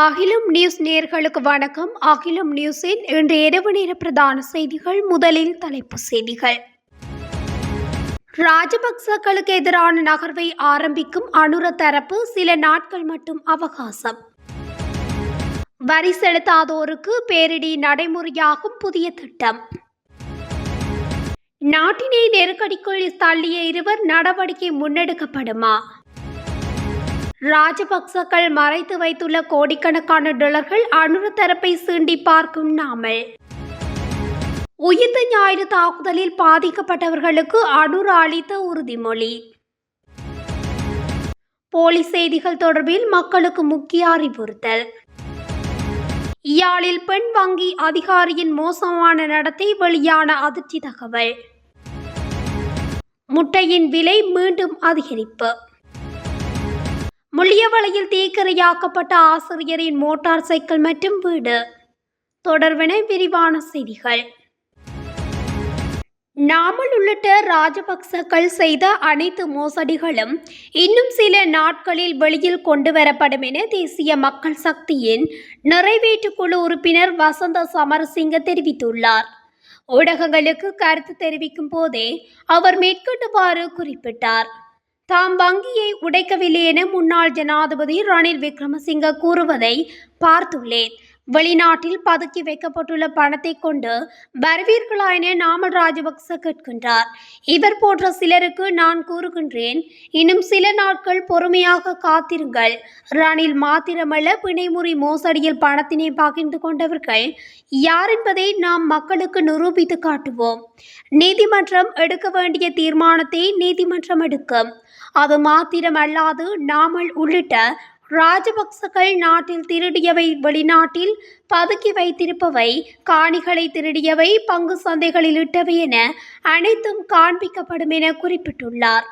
அகிலம் நியூஸ் நேர்களுக்கு வணக்கம். அகிலம் நியூஸின் இன்று இரவு நேர பிரதான செய்திகள் முதலில் தலைப்பு செய்திகள். ராஜபக்சக்களுக்கு எதிரான நகர்வை ஆரம்பிக்கும் அனுர தரப்பு சில நாட்கள் மட்டும் அவகாசம். வரி செலுத்தாதோருக்கு பேரிடி நடைமுறையாகும் புதிய திட்டம். நாட்டினை நெருக்கடிக்குள் தள்ளிய இருவர் நடவடிக்கை முன்னெடுக்கப்படுமா? ராஜபக்சக்கள் மறைத்து வைத்துள்ள கோடிக்கணக்கான டாலர்கள் அனுர தரப்பை சீண்டி பார்க்கும் நாமல். உயிர்த்த ஞாயிறு தாக்குதலில் பாதிக்கப்பட்டவர்களுக்கு அனுர அளித்த உறுதிமொழி. போலி செய்திகள் தொடர்பில் மக்களுக்கு முக்கிய அறிவுறுத்தல். இயாழில் பெண் வங்கி அதிகாரியின் மோசமான நடத்தை வெளியான அதிர்ச்சி தகவல். முட்டையின் விலை மீண்டும் அதிகரிப்பு. முள்ளியவளையில் தீக்கிரையாக்கப்பட்ட ஆசிரியரின் மோட்டார் சைக்கிள் மற்றும் வீடு. தொடர்பென விரிவான செய்திகள். நாமல் உள்ளிட்ட ராஜபக்சக்கள் செய்த அனைத்து மோசடிகளும் இன்னும் சில நாட்களில் வெளியில் கொண்டு வரப்படும் என தேசிய மக்கள் சக்தியின் நிறைவேற்றுக் குழு உறுப்பினர் வசந்த சமரசிங்க தெரிவித்துள்ளார். ஊடகங்களுக்கு கருத்து தெரிவிக்கும் போதே அவர் மேற்கொண்டுவாறு குறிப்பிட்டார். தாம் வங்கியை உடைக்கவில்லை என முன்னாள் ஜனாதிபதி ரணில் விக்ரமசிங்க கூறுவதை பார்த்துள்ளேன். வெளிநாட்டில் பதுக்கி வைக்கப்பட்டுள்ள பணத்தை கொண்டு வருவீர்களா என நாமல் ராஜபக்ச கேட்கின்றார். இவர் போன்ற சிலருக்கு நான் கூறுகின்றேன் இன்னும் சில நாட்கள் பொறுமையாக காத்திருங்கள். ரணில் மாத்திரமல்ல பிணைமுறை மோசடியில் பணத்தினை பகிர்ந்து கொண்டவர்கள் யார் என்பதை நாம் மக்களுக்கு நிரூபித்து காட்டுவோம். நீதிமன்றம் எடுக்க வேண்டிய தீர்மானத்தை நீதிமன்றம் எடுக்கும். அது மாத்திரமல்லாது நாமல் உள்ளிட்ட ராஜபக்சகள் நாட்டில் திருடியவை வெளிநாட்டில் பதுக்கி வைத்திருப்பவை காணிகளை திருடியவை பங்கு சந்தைகளில் இட்டவை என அனைத்தும் காண்பிக்கப்படும் என குறிப்பிட்டுள்ளார்.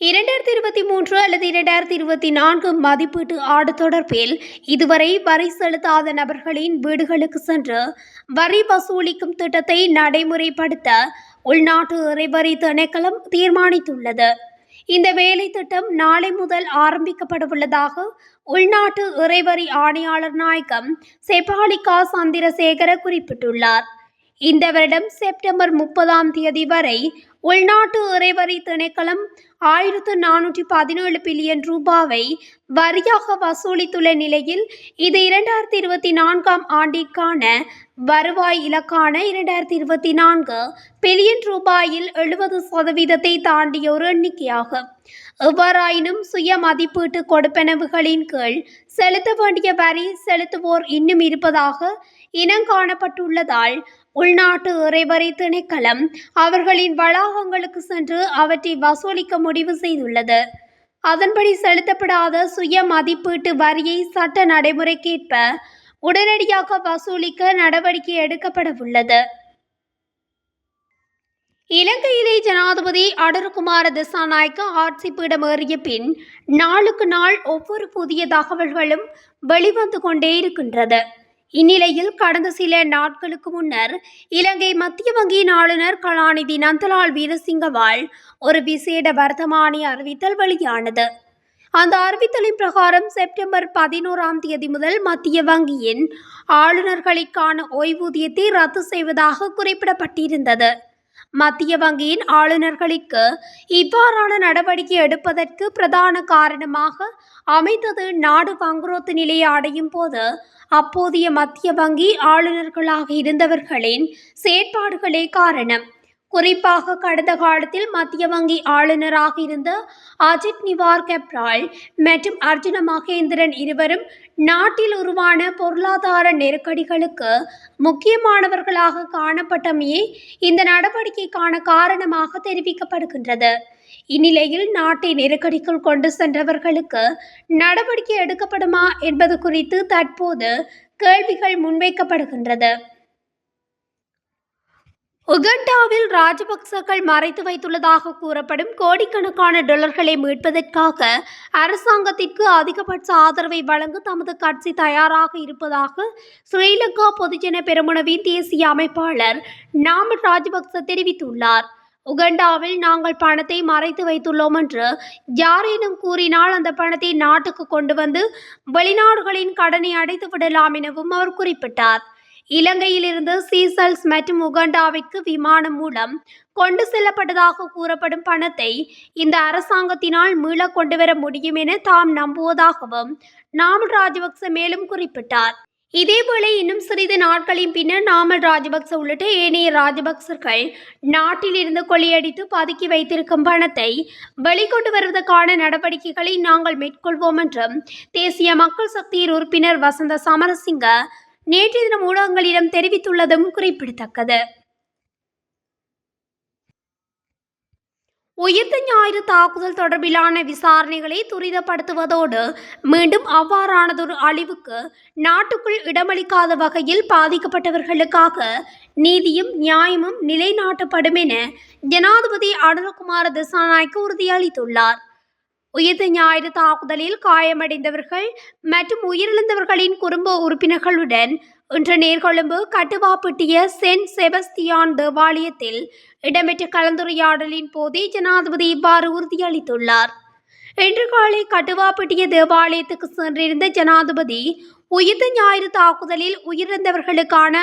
இரண்டாயிரத்தி இருபத்தி மூன்று அல்லது இரண்டாயிரத்தி இருபத்தி நான்கு மதிப்பீட்டு ஆடு தொடர்பில் இதுவரை வரி செலுத்தாத நபர்களின் வீடுகளுக்கு சென்று வரி வசூலிக்கும் திட்டத்தை நடைமுறைப்படுத்த உள்நாட்டு இறைவரி திணைக்களம் தீர்மானித்துள்ளது. இந்த வேலை திட்டம் நாளை முதல் ஆரம்பிக்கப்படவுள்ளதாக உள்நாட்டு இறைவரி ஆணையாளர் நாயகம் செபாலிகா சந்திரசேகர குறிப்பிட்டுள்ளார். இந்த வருடம் செப்டம்பர் முப்பதாம் தேதி வரை உள்நாட்டு இறைவரி திணைக்களம் ஆயிரத்து நானூற்றி பதினேழு பில்லியன் ரூபாவை வரியாக வசூலித்துள்ள நிலையில் இது இரண்டாயிரத்தி இருபத்தி நான்காம் ஆண்டிற்கான வருவாய் இலக்கான இரண்டாயிரத்தி இருபத்தி நான்கு பில்லியன் ரூபாயில் எழுபது சதவீதத்தை தாண்டிய ஒரு எண்ணிக்கையாகும் எவ்வாறாயினும் சுய மதிப்பீட்டு கொடுப்பனவுகளின் கீழ் செலுத்த வேண்டிய வரி செலுத்துவோர் இன்னும் இருப்பதாக இனங்காணப்பட்டுள்ளதால் உள்நாட்டு இறைவரை திணைக்களம் அவர்களின் வளாகங்களுக்கு சென்று அவற்றை வசூலிக்க முடிவு செய்துள்ளது. அதன்படி செலுத்தப்படாத சுய மதிப்பீட்டு வரியை சட்ட நடைமுறைக்கேற்ப உடனடியாக வசூலிக்க நடவடிக்கை எடுக்கப்படவுள்ளது. இலங்கையிலே ஜனாதிபதி அடருகுமார திசாநாயக்க ஆட்சி பீடமேறிய பின் நாளுக்கு நாள் ஒவ்வொரு புதிய தகவல்களும் வெளிவந்து கொண்டே இருக்கின்றது. இந்நிலையில் கடந்த சில நாட்களுக்கு முன்னர் இலங்கை மத்திய வங்கியின் ஆளுநர் கலாநிதி நந்தலால் வீரசிங்கவால் ஒரு விசேட வர்த்தமானி அறிவித்தல் வெளியானது. அந்த அறிவித்தலின் பிரகாரம் செப்டம்பர் பதினோராம் தேதி முதல் மத்திய வங்கியின் ஆளுநர்களுக்கான ஓய்வூதியத்தை ரத்து செய்வதாக குறிப்பிடப்பட்டிருந்தது. மத்திய வங்கியின் ஆளுநர்களுக்கு இவ்வாறான நடவடிக்கை எடுப்பதற்கு பிரதான காரணமாக அமைந்தது நாடு பங்குரோத்து நிலையை அடையும் போது அப்போதைய மத்திய வங்கி ஆளுநர்களாக இருந்தவர்களின் செயற்பாடுகளே காரணம். குறிப்பாக கடந்த காலத்தில் மத்திய வங்கி ஆளுநராக இருந்த அஜித் நிவார் கெப்ரால் மற்றும் அர்ஜுன மகேந்திரன் இருவரும் நாட்டில் உருவான பொருளாதார நெருக்கடிகளுக்கு முக்கியமானவர்களாக காணப்பட்டமையே இந்த நடவடிக்கைக்கான காரணமாக தெரிவிக்கப்படுகின்றது. இந்நிலையில் நாட்டை நெருக்கடிக்குள் கொண்டு சென்றவர்களுக்கு நடவடிக்கை எடுக்கப்படுமா என்பது குறித்து தற்போது கேள்விகள் முன்வைக்கப்படுகின்றது. உகண்டாவில் ராஜபக்சக்கள் மறைத்து வைத்துள்ளதாக கூறப்படும் கோடிக்கணக்கான டொலர்களை மீட்பதற்காக அரசாங்கத்திற்கு அதிகபட்ச ஆதரவை வழங்க தமது கட்சி தயாராக இருப்பதாக ஸ்ரீலங்கா பொதுஜன பெருமுனவின் தேசிய அமைப்பாளர் நாம் ராஜபக்ச தெரிவித்துள்ளார். உகண்டாவில் நாங்கள் பணத்தை மறைத்து வைத்துள்ளோம் என்று யாரேனும் கூறினால் அந்த பணத்தை நாட்டுக்கு கொண்டு வந்து வெளிநாடுகளின் கடனை அடைத்து விடலாம் எனவும் அவர் குறிப்பிட்டார். இலங்கையிலிருந்து சீசல்ஸ் மற்றும் உகண்டாவிற்கு விமானம் மூலம் கொண்டு செல்லப்பட்டதாக கூறப்படும் பணத்தை இந்த அரசாங்கத்தினால் மீள கொண்டு வர முடியும் என தாம் நம்புவதாகவும் நாமல் ராஜபக்ச மேலும் குறிப்பிட்டார். இதேபோல இன்னும் சிறிது நாட்களின் பின்னர் நாமல் ராஜபக்ச உள்ளிட்ட ஏனைய ராஜபக்சர்கள் நாட்டில் இருந்து கொள்ளையடித்து பதுக்கி வைத்திருக்கும் பணத்தை வெளிக்கொண்டு வருவதற்கான நடவடிக்கைகளை நாங்கள் மேற்கொள்வோம் என்றும் தேசிய மக்கள் சக்தியின் உறுப்பினர் வசந்த சமரசிங்க நேற்று தினம் ஊடகங்களிடம் தெரிவித்துள்ளதும் குறிப்பிடத்தக்கது. உயிர்த்த ஞாயிறு தாக்குதல் தொடர்பிலான விசாரணைகளை துரிதப்படுத்துவதோடு மீண்டும் அவ்வாறானதொரு அழிவுக்கு நாட்டுக்குள் இடமளிக்காத வகையில் பாதிக்கப்பட்டவர்களுக்காக நீதியும் நியாயமும் நிலைநாட்டப்படும் என ஜனாதிபதி அனுரகுமார திசாநாயக்க உறுதியளித்துள்ளார். உயிர்த்த ஞாயிறு தாக்குதலில் காயமடைந்தவர்கள் மற்றும் உயிரிழந்தவர்களின் குடும்ப உறுப்பினர்களுடன் இன்று நேர்கொழும்பு கட்டுவாப்பட்டிய சென்ட் செபஸ்தியான் தேவாலயத்தில் இடம்பெற்ற கலந்துரையாடலின் போதே ஜனாதிபதி இவ்வாறு உறுதியளித்துள்ளார். இன்று காலை கட்டுவாப்பட்டிய தேவாலயத்துக்கு சென்றிருந்த ஜனாதிபதி உயிர்த்த ஞாயிறு தாக்குதலில் உயிரிழந்தவர்களுக்கான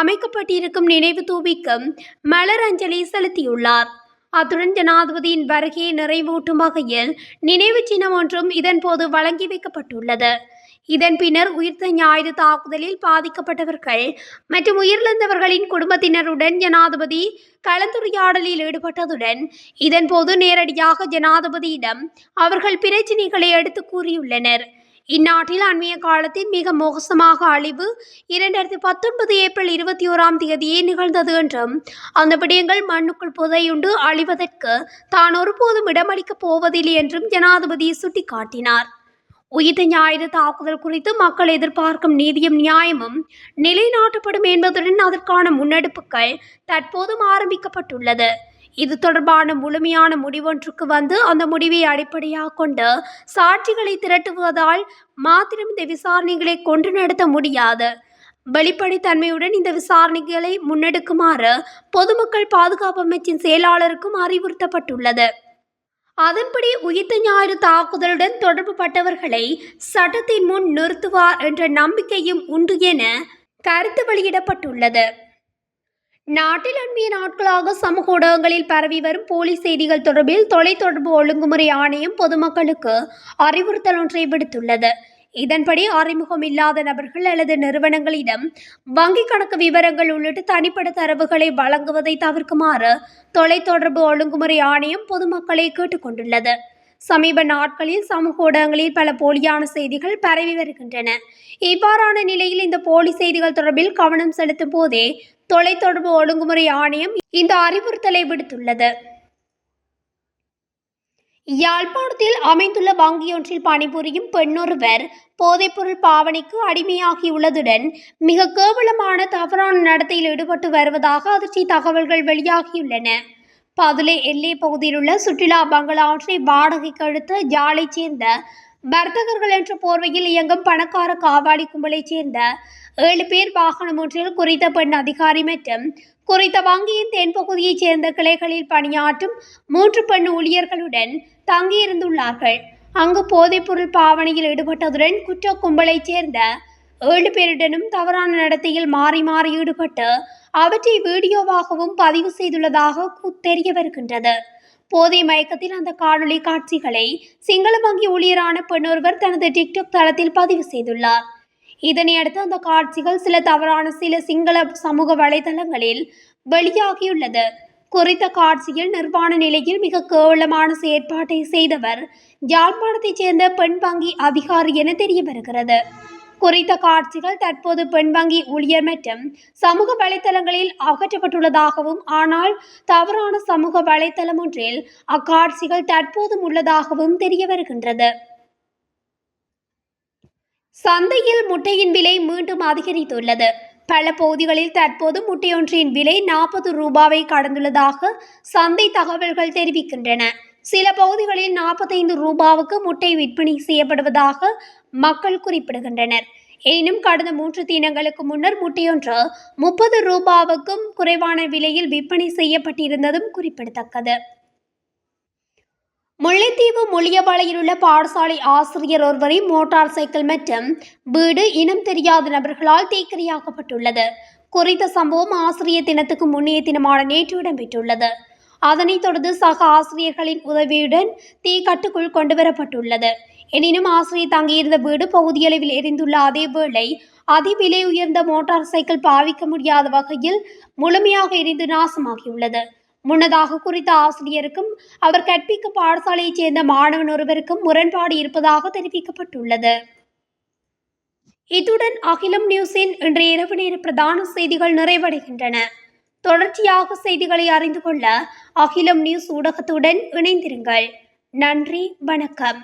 அமைக்கப்பட்டிருக்கும் நினைவு தூவிக்கும் மலர் அஞ்சலி செலுத்தியுள்ளார். அத்துடன் ஜனாதிபதியின் வருகையை நிறைவூட்டும் வகையில் நினைவு சின்னம் ஒன்றும் இதன்போது வழங்கி வைக்கப்பட்டுள்ளது. இதன் பின்னர் உயிர்த்த ஞாயிறு தாக்குதலில் பாதிக்கப்பட்டவர்கள் மற்றும் உயிரிழந்தவர்களின் குடும்பத்தினருடன் ஜனாதிபதி கலந்துரையாடலில் ஈடுபட்டதுடன் இதன்போது நேரடியாக ஜனாதிபதியிடம் அவர்கள் பிரச்சினைகளை எடுத்து கூறியுள்ளனர். இந்நாட்டில் அண்மைய காலத்தில் மிக மோசமாக அழிவு இரண்டாயிரத்தி பத்தொன்பது ஏப்ரல் இருபத்தி ஓராம் தேதியே நிகழ்ந்தது என்றும் அந்த விடயங்கள் மண்ணுக்குள் புதையுண்டு அழிவதற்கு தான் ஒருபோதும் இடமளிக்கப் போவதில்லை என்றும் ஜனாதிபதி சுட்டிக்காட்டினார். உயிர்த்த ஞாயிறு தாக்குதல் குறித்து மக்கள் எதிர்பார்க்கும் நீதியும் நியாயமும் நிலைநாட்டப்படும் என்பதுடன் அதற்கான முன்னெடுப்புகள் தற்போதும் ஆரம்பிக்கப்பட்டுள்ளது. இது தொடர்பான முழுமையான முடிவொன்றுக்கு வந்து அந்த முடிவை அடிப்படையாக கொண்டு சாட்சிகளை திரட்டுவதால் மாத்திரம் இந்த விசாரணைகளை கொண்டு நடத்த முடியாது. வெளிப்படைத்தன்மையுடன் இந்த விசாரணைகளை முன்னெடுக்குமாறு பொதுமக்கள் பாதுகாப்பு அமைச்சின் செயலாளருக்கும் அறிவுறுத்தப்பட்டுள்ளது. அதன்படி உயிர்த்த ஞாயிறு தாக்குதலுடன் தொடர்பு பட்டவர்களை சட்டத்தின் முன் நிறுத்துவார் என்ற நம்பிக்கையும் உண்டு என கருத்து வெளியிடப்பட்டுள்ளது. நாட்டில் அண்மைய நாட்களாக சமூக ஊடகங்களில் பரவி வரும் போலி செய்திகள் தொடர்பில் தொலைத்தொடர்பு ஒழுங்குமுறை ஆணையம் பொதுமக்களுக்கு அறிவுறுத்தல் ஒன்றை விடுத்துள்ளது. இதன்படி அறிமுகம் இல்லாத நபர்கள் அல்லது நிறுவனங்களிடம் வங்கிக் கணக்கு விவரங்கள் உள்ளிட்ட தனிப்பட்ட தரவுகளை வழங்குவதை தவிர்க்குமாறு தொலைத்தொடர்பு ஒழுங்குமுறை ஆணையம் பொதுமக்களை கேட்டுக்கொண்டுள்ளது சமீப நாட்களில் சமூக ஊடகங்களில் பல போலியான செய்திகள் பரவி வருகின்றன. இவ்வாறான நிலையில் இந்த போலி செய்திகள் தொடர்பில் கவனம் செலுத்தும் போதே தொலைத்தொடர்பு ஒழுங்குமுறை ஆணையம் இந்த அறிவுறுத்தலை விடுத்துள்ளது. யாழ்ப்பாணத்தில் அமைந்துள்ள வங்கியொன்றில் பணிபுரியும் பெண்ணொருவர் போதைப்பொருள் பாவனைக்கு அடிமையாகியுள்ளதுடன் மிக கேவலமான தவறான நடத்தையில் ஈடுபட்டு வருவதாக அதிர்ச்சி தகவல்கள் வெளியாகியுள்ளன. பதுளை எல்லை பகுதியில் உள்ள சுற்றுலா பங்களா ஒன்றை வாடகைக்கு அழுத்த ஜாலை சேர்ந்த வர்த்தகர்கள் என்ற போர்வையில் இயங்கும் பணக்கார காவாடி கும்பலைச் சேர்ந்த ஏழு பேர் வாகனம் ஒன்றில் குறித்த பெண் அதிகாரி மற்றும் குறித்த வங்கியின் தென்பகுதியைச் சேர்ந்த கிளைகளில் பணியாற்றும் மூன்று பெண் ஊழியர்களுடன் தங்கியிருந்துள்ளார்கள். அங்கு போதைப்பொருள் பாவனையில் ஈடுபட்டதுடன் குற்ற கும்பலைச் சேர்ந்த ஏழு பேருடனும் தவறான நடத்தையில் மாறி மாறி ஈடுபட்டு அவற்றை வீடியோவாகவும் பதிவு செய்துள்ளதாக தெரிய வருகின்றது. போதை மயக்கத்தில் அந்த காணொளி காட்சிகளை சிங்கள வங்கி ஊழியரான பெண்ணொருவர் தனது டிக்டாக் தளத்தில் பதிவு செய்துள்ளார். இதனையடுத்து அந்த காட்சிகள் சில தவறான சில சிங்கள சமூக வலைதளங்களில் வெளியாகியுள்ளது. குறித்த காட்சியில் நிர்வாண நிலையில் மிக கேவலமான செயற்பாட்டை செய்தவர் யாழ்ப்பாணத்தைச் சேர்ந்த பெண் வங்கி அதிகாரி என தெரிய வருகிறது குறித்த காட்சிகள் தற்போது பெண் வங்கி ஊழியர் மற்றும் சமூக வலைதளங்களில் அகற்றப்பட்டுள்ளதாகவும் ஆனால் தவறான சமூக வலைதளம் ஒன்றில் அக்காட்சிகள் தற்போதும் உள்ளதாகவும் தெரிய வருகின்றது. சந்தையில் முட்டையின் விலை மீண்டும் அதிகரித்துள்ளது. பல பகுதிகளில் தற்போது முட்டையொன்றின் விலை நாற்பது ரூபாவை கடந்துள்ளதாக சந்தை தகவல்கள் தெரிவிக்கின்றன. சில பகுதிகளில் நாற்பத்தைந்து ரூபாவுக்கு முட்டை விற்பனை செய்யப்படுவதாக மக்கள் குறிப்பிடுகின்றனர். எனினும் கடந்த மூன்று தினங்களுக்கு முன்னர் முட்டையொன்று முப்பது ரூபாவுக்கும் குறைவான விலையில் விற்பனை செய்யப்பட்டிருந்ததும் குறிப்பிடத்தக்கது. முல்லைத்தீவு முள்ளியபாளையில் உள்ள பாடசாலை ஆசிரியர் ஒருவரின் மோட்டார் சைக்கிள் மற்றும் வீடு இனம் தெரியாத நபர்களால் தீக்கிரையாக்கப்பட்டுள்ளது. குறித்த சம்பவம் ஆசிரியர் தினத்துக்கு முன்னைய தினமான நேற்று இடம்பெற்றுள்ளது. அதனைத் தொடர்ந்து சக ஆசிரியர்களின் உதவியுடன் தீ கட்டுக்குள் கொண்டுவரப்பட்டுள்ளது. எனினும் ஆசிரியர் தங்கியிருந்த வீடு பகுதியளவில் எரிந்துள்ள அதே அதி அதிவிலை உயர்ந்த மோட்டார் சைக்கிள் பாவிக்க முடியாத வகையில் முழுமையாக எரிந்து நாசமாகியுள்ளது. முன்னதாக குறித்த ஆசிரியருக்கும் அவர் கற்பிக்கும் பாடசாலையைச் சேர்ந்த மாணவன் ஒருவருக்கும் முரண்பாடு இருப்பதாக தெரிவிக்கப்பட்டுள்ளது. இத்துடன் அகிலம் நியூஸின் இன்றைய இரவு நேர பிரதான செய்திகள் நிறைவடைகின்றன. தொடர்ச்சியாக செய்திகளை அறிந்து கொள்ள அகிலம் நியூஸ் ஊடகத்துடன் இணைந்திருங்கள். நன்றி வணக்கம்.